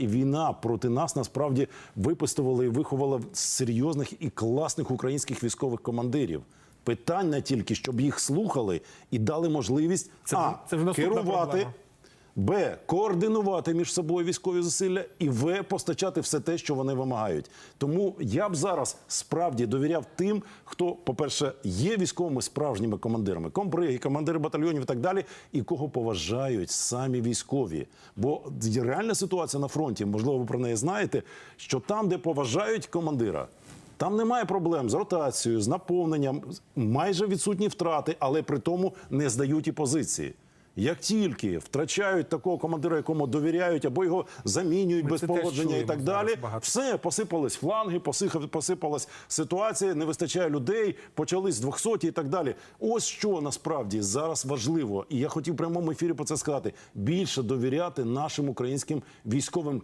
і війна проти нас насправді випистувала і виховала серйозних і класних українських військових командирів. Питання тільки, щоб їх слухали і дали можливість Це а це вже керувати. проблема. Б. Координувати між собою військові зусилля і В. Постачати все те, що вони вимагають. Тому я б зараз справді довіряв тим, хто, по-перше, є військовими справжніми командирами, комбриги, командири батальйонів і так далі, і кого поважають самі військові. Бо реальна ситуація на фронті, можливо, ви про неї знаєте, що там, де поважають командира. Там немає проблем з ротацією, з наповненням, майже відсутні втрати, але при тому не здають і позиції. Як тільки втрачають такого командира, якому довіряють, або його замінюють Ми без поводження і так далі, все посипались фланги, посипалась ситуація, не вистачає людей, почались 200 і так далі. Ось що насправді зараз важливо, і я хотів в прямому ефірі про це сказати: більше довіряти нашим українським військовим